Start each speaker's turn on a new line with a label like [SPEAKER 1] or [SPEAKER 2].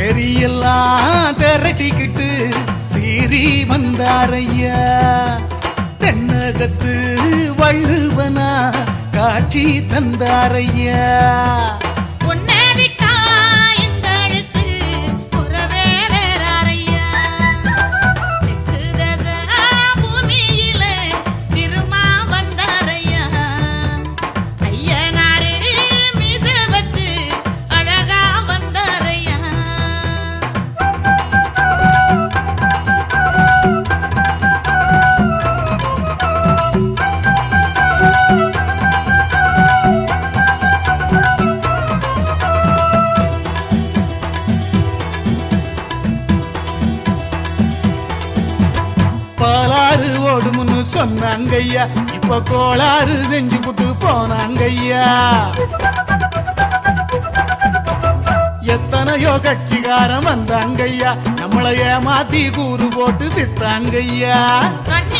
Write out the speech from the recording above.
[SPEAKER 1] எல்லாம் திரட்டிக்கிட்டு சீறி வந்தாரையா? தென்னகத்து வள்ளுவனா காட்சி தந்தாரையா? கோளாறு ஓடுமுன்னு சொன்னாங்கய்யா. இப்ப கோளாறு செஞ்சு புட்டு போனாங்கய்யா. எத்தனையோ கட்சிகாரம் வந்தாங்கய்யா. நம்மளைய மாத்தி கூறு போட்டு வித்தாங்கய்யா.
[SPEAKER 2] கண்ணி